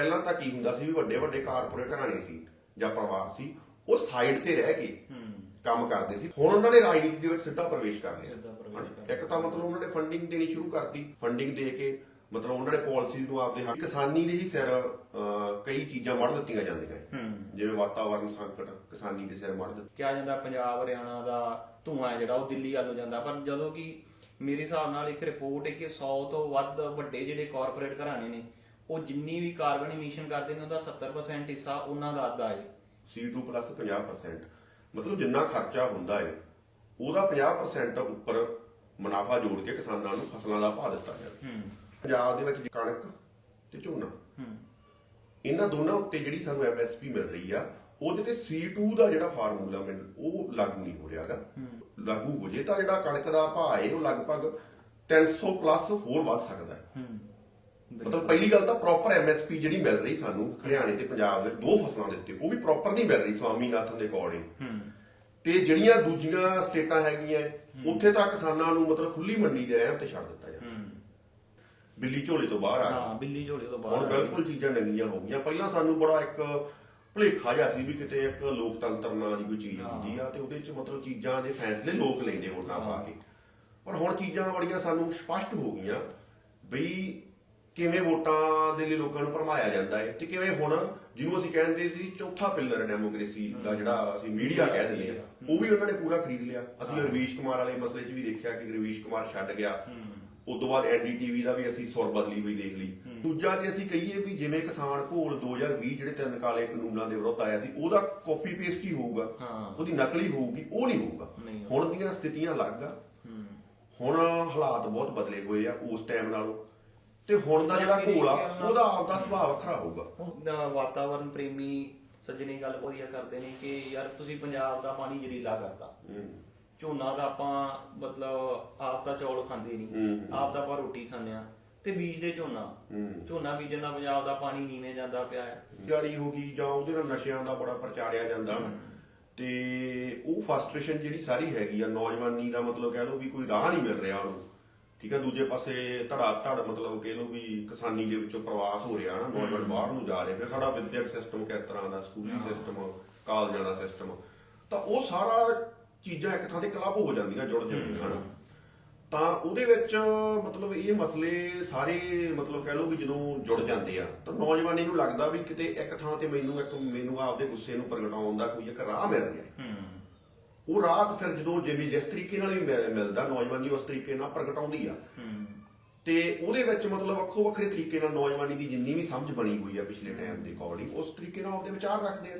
ਪਹਿਲਾਂ ਤਾਂ ਕੀ ਹੁੰਦਾ ਸੀ ਵੀ ਵੱਡੇ ਵੱਡੇ ਕਾਰਪੋਰੇਟ ਘਰਾਣੇ ਸੀ ਜਾਂ ਪਰਿਵਾਰ ਸੀ ਉਹ ਸਾਈਡ ਤੇ ਰਹਿ ਕੇ ਕੰਮ ਕਰਦੇ ਸੀ। ਹੁਣ ਉਹਨਾਂ ਨੇ ਰਾਜਨੀਤੀ ਦੇ ਵਿੱਚ ਸਿੱਧਾ ਪ੍ਰਵੇਸ਼ ਕਰ ਲਿਆ। ਇੱਕ ਤਾਂ ਮਤਲਬ ਉਹਨਾਂ ਨੇ ਫੰਡਿੰਗ ਦੇਣੀ ਸ਼ੁਰੂ ਕਰਤੀ ਫੰਡਿੰਗ ਦੇ ਕੇ ਮਤਲਬ ਉਹਨਾਂ ਨੇ ਪਾਲਿਸੀਜ਼ ਨੂੰ ਆਪਦੇ ਹੱਕ ਕਿਸਾਨੀ ਦੇ ਹੀ ਸਿਰ ਕਈ ਚੀਜ਼ਾਂ ਮੜ ਦਿੱਤੀਆਂ ਜਾਂਦੀਆਂ ਜਿਵੇਂ ਵਾਤਾਵਰਣ ਸੰਕਟ ਕਿਸਾਨੀ ਦੇ ਸਿਰ ਮੜ ਦਿੱਤੇ। ਕਿਹਾ ਜਾਂਦਾ ਪੰਜਾਬ ਹਰਿਆਣਾ ਦਾ ਧੂਆਂ ਜਿਹੜਾ ਉਹ ਦਿੱਲੀ ਵੱਲ ਜਾਂਦਾ। ਪਰ ਜਦੋਂ ਕਿ ਮੇਰੇ ਹਿਸਾਬ ਨਾਲ ਇੱਕ ਰਿਪੋਰਟ ਹੈ ਕਿ 100 ਤੋਂ ਵੱਧ ਵੱਡੇ ਜਿਹੜੇ ਕਾਰਪੋਰੇਟ ਘਰਾਣੇ ਨੇ ਉਹ ਜਿੰਨੀ ਵੀ ਕਾਰਬਨ ਇਮਿਸ਼ਨ ਕਰਦੇ ਨੇ ਉਹਦਾ 70% ਹਿੱਸਾ ਉਹਨਾਂ ਦਾ ਅੱਧਾ ਹੈ C2 50% ਮਤਲਬ ਜਿੰਨਾ ਖਰਚਾ ਹੁੰਦਾ ਹੈ ਉਹਦਾ 50% ਉੱਪਰ ਮੁਨਾਫਾ ਜੋੜ ਕੇ ਕਿਸਾਨਾਂ ਨੂੰ ਫਸਲਾਂ ਦਾ ਭਾਅ ਦਿੱਤਾ ਜਾਂਦਾ। ਹੂੰ। ਪੰਜਾਬ ਦੇ ਵਿੱਚ ਕਣਕ ਤੇ ਝੋਨਾ। ਹੂੰ। ਇਹਨਾਂ ਦੋਨਾਂ ਉੱਤੇ ਜਿਹੜੀ ਸਾਨੂੰ ਐਮਐਸਪੀ ਮਿਲ ਰਹੀ ਆ ਉਹਦੇ ਤੇ C2 ਦਾ ਜਿਹੜਾ ਫਾਰਮੂਲਾ ਮੈਨੂੰ ਉਹ ਲਾਗੂ ਨਹੀਂ ਹੋ ਰਿਹਾਗਾ ਲਾਗੂ ਹੋ ਜੇ ਤਾਂ ਜਿਹੜਾ ਕਣਕ ਦਾ ਭਾਅ ਹੈ ਉਹ ਲਗਭਗ 300 ਪਲੱਸ ਹੋਰ ਵੱਧ ਸਕਦਾ ਹੂੰ। ਮਤਲਬ ਪਹਿਲੀ ਗੱਲ ਤਾਂ ਪ੍ਰੋਪਰ ਐਮਐਸਪੀ ਜਿਹੜੀ ਮਿਲ ਰਹੀ ਸਾਨੂੰ ਹਰਿਆਣੇ ਤੇ ਪੰਜਾਬ ਦੇ ਦੋ ਫਸਲਾਂ ਦੇ ਉੱਤੇ ਉਹ ਵੀ ਪ੍ਰੋਪਰ ਨਹੀਂ ਮਿਲ ਰਹੀ ਸਵਾਮੀਨਾਥਨ ਦੇ ਅਕੋਰਡਿੰਗ ਹੂੰ। ਤੇ ਜਿਹੜੀਆਂ ਦੂਜੀਆਂ ਸਟੇਟਾਂ ਹੈਗੀਆਂ ਉੱਥੇ ਤਾਂ ਕਿਸਾਨਾਂ ਨੂੰ ਮਤਲਬ ਖੁੱਲੀ ਮੰਡੀ ਦੇ ਰਹਿਣ ਤੇ ਛੱਡ ਦਿੱਤਾ ਜਾਂਦਾ। ਹੂੰ। ਬਿੱਲੀ ਝੋਲੇ ਤੋਂ ਬਾਹਰ ਆ ਹਾਂ ਬਿੱਲੀ ਝੋਲੇ ਤੋਂ ਹੁਣ ਬਾਹਰ ਗਈ। ਬਿਲਕੁਲ ਚੀਜ਼ਾਂ ਨਵੀਆਂ ਹੋ ਗਈਆਂ। ਪਹਿਲਾਂ ਸਾਨੂੰ ਬੜਾ ਇੱਕ ਭੁਲੇਖਾ ਜਿਹਾ ਸੀ ਵੀ ਕਿਤੇ ਇੱਕ ਲੋਕਤੰਤਰ ਨਾਂ ਦੀ ਕੋਈ ਚੀਜ਼ ਹੁੰਦੀ ਆ ਤੇ ਉਹਦੇ ਚ ਮਤਲਬ ਚੀਜ਼ਾਂ ਦੇ ਫੈਸਲੇ ਲੋਕ ਲੈਂਦੇ ਵੋਟਾਂ ਪਾ ਕੇ। ਪਰ ਹੁਣ ਚੀਜ਼ਾਂ ਬੜੀਆਂ ਸਾਨੂੰ ਸਪਸ਼ਟ ਹੋ ਗਈਆਂ ਵੀ ਕਿਵੇਂ ਵੋਟਾਂ ਦੇ ਲਈ ਲੋਕਾਂ ਨੂੰ ਭਰਮਾਇਆ ਜਾਂਦਾ ਹੈ ਤੇ ਕਿਵੇਂ ਹੁਣ ਜਿਹਨੂੰ ਅਸੀਂ ਕਹਿੰਦੇ ਸੀ ਚੌਥਾ ਪਿੱਲਰ ਡੈਮੋਕ੍ਰੇਸੀ ਦਾ ਜਿਹੜਾ ਅਸੀਂ ਮੀਡੀਆ ਕਹਿ ਦਿੰਦੇ ਆ ਉਹ ਵੀ ਉਹਨਾਂ ਨੇ ਪੂਰਾ ਖਰੀਦ ਲਿਆ। ਅਸੀਂ ਰਵੀਸ਼ ਕੁਮਾਰ ਵਾਲੇ ਮਸਲੇ 'ਚ ਵੀ ਦੇਖਿਆ ਕਿ ਰਵੀਸ਼ ਕੁਮਾਰ ਛੱਡ ਗਿਆ। ਉਸ ਤੋਂ ਬਾਅਦ ਐਨਡੀਟੀਵੀ ਦਾ ਵੀ ਅਸੀਂ ਸੁਰ ਬਦਲੀ ਹੋਈ ਦੇਖ ਲਈ। ਦੂਜਾ ਜੇ ਅਸੀਂ ਕਹੀਏ ਵੀ ਜਿਵੇਂ ਕਿਸਾਨ ਘੋਲ 2020 ਜਿਹੜੇ ਤਿੰਨ ਕਾਲੇ ਕਾਨੂੰਨਾਂ ਦੇ ਵਿਰੁੱਧ ਆਇਆ ਸੀ ਉਹਦਾ ਕਾਪੀ ਪੇਸਟ ਹੀ ਹੋਊਗਾ। ਉਹਦੀ ਨਕਲ ਹੋਊਗੀ ਉਹ ਨਹੀਂ ਹੋਊਗਾ। ਹੁਣ ਦੀਆਂ ਸਥਿਤੀਆਂ ਅਲੱਗ ਆ। ਹੁਣ ਹਾਲਾਤ ਬਹੁਤ ਬਦਲੇ ਹੋਏ ਆ ਉਸ ਟਾਈਮ ਨਾਲੋਂ। ਤੇ ਹੁਣ ਦਾ ਜਿਹੜਾ ਘੋਲ ਆ ਉਹਦਾ ਆਪਦਾ ਸੁਭਾਅ ਵੱਖਰਾ ਹੋਊਗਾ। ਹੁਣ ਦਾ ਵਾਤਾਵਰਣ ਪ੍ਰੇਮੀ ਸੱਜਣੇ ਗੱਲ ਵਧੀਆ ਕਰਦੇ ਨੇ ਕਿ ਯਾਰ ਤੁਸੀਂ ਪੰਜਾਬ ਦਾ ਪਾਣੀ ਜ਼ਰੀਲਾ ਕਰਤਾ। ਝੋਨਾ ਦਾ ਆਪਾਂ ਮਤਲਬ ਆਪ ਤਾਂ ਚੌਲ ਖਾਂਦੇ ਨਹੀਂ ਆਪ ਤਾਂ ਆਪਾਂ ਰੋਟੀ ਖਾਂਦੇ ਆ ਤੇ ਬੀਜਦੇ ਝੋਨਾ। ਝੋਨਾ ਬੀਜਣ ਨਾਲ ਪੰਜਾਬ ਦਾ ਪਾਣੀ ਨੀਵੇਂ ਜਾਂਦਾ ਪਿਆ ਹੈ। ਜਾਰੀ ਹੋ ਗਈ ਜਾਂ ਉਹਦੇ ਨਾਲ ਨਸ਼ਿਆਂ ਦਾ ਬੜਾ ਪ੍ਰਚਾਰਿਆ ਜਾਂਦਾ ਨਾ। ਤੇ ਉਹ ਫਰਸਟ੍ਰੇਸ਼ਨ ਜਿਹੜੀ ਸਾਰੀ ਹੈਗੀ ਆ ਨੌਜਵਾਨੀ ਦਾ ਮਤਲਬ ਕਹਿ ਲਓ ਵੀ ਕੋਈ ਰਾਹ ਨਹੀਂ ਮਿਲ ਰਿਹਾ ਉਹਨੂੰ। ਠੀਕ ਆ ਦੂਜੇ ਪਾਸੇ ਧੜਾ ਧੜ ਮਤਲਬ ਕਹਿ ਲਓ ਵੀ ਕਿਸਾਨੀ ਦੇ ਵਿੱਚੋਂ ਪ੍ਰਵਾਸ ਹੋ ਰਿਹਾ ਨਾ ਨੌਜਵਾਨ ਬਾਹਰ ਨੂੰ ਜਾ ਰਹੇ ਫਿਰ ਸਾਡਾ ਵਿਦਿਅਕ ਸਿਸਟਮ ਕਿਸ ਤਰ੍ਹਾਂ ਦਾ ਸਕੂਲੀ ਸਿਸਟਮ ਕਾਲਜਾਂ ਦਾ ਸਿਸਟਮ। ਤਾਂ ਉਹ ਸਾਰਾ ਚੀਜ਼ਾਂ ਇੱਕ ਥਾਂ ਤੇ ਕਲੱਬ ਹੋ ਜਾਂਦੀਆਂ ਜੁੜ ਜਾਂਦੀਆਂ ਹਨ। ਤਾਂ ਉਹਦੇ ਵਿੱਚ ਮਤਲਬ ਇਹ ਮਸਲੇ ਸਾਰੇ ਮਤਲਬ ਕਹਿ ਲਓ ਵੀ ਜਦੋਂ ਜੁੜ ਜਾਂਦੇ ਆ ਤਾਂ ਨੌਜਵਾਨੀ ਨੂੰ ਲੱਗਦਾ ਵੀ ਕਿਤੇ ਇੱਕ ਥਾਂ ਤੇ ਮੈਨੂੰ ਇੱਕ ਮੈਨੂੰ ਆਪਦੇ ਗੁੱਸੇ ਨੂੰ ਪ੍ਰਗਟਾਉਣ ਦਾ ਕੋਈ ਇੱਕ ਰਾਹ ਮਿਲ ਹੈ ਹੂੰ। ਉਹ ਰਾਹ ਫਿਰ ਜਦੋਂ ਜਿਵੇਂ ਜਿਸ ਤਰੀਕੇ ਨਾਲ ਵੀ ਮਿਲ- ਮਿਲਦਾ ਨੌਜਵਾਨੀ ਉਸ ਤਰੀਕੇ ਨਾਲ ਪ੍ਰਗਟਾਉਂਦੀ ਆ। ਤੇ ਉਹਦੇ ਵਿੱਚ ਮਤਲਬ ਵੱਖੋ ਵੱਖਰੇ ਤਰੀਕੇ ਨਾਲ ਨੌਜਵਾਨੀ ਦੀ ਜਿੰਨੀ ਵੀ ਸਮਝ ਬਣੀ ਹੋਈ ਆ ਪਿਛਲੇ ਟਾਈਮ ਦੇ ਅਕੋਰਡਿੰਗ ਉਸ ਤਰੀਕੇ ਨਾਲ ਆਪਦੇ ਵਿਚਾਰ ਰੱਖਦੇ ਆ।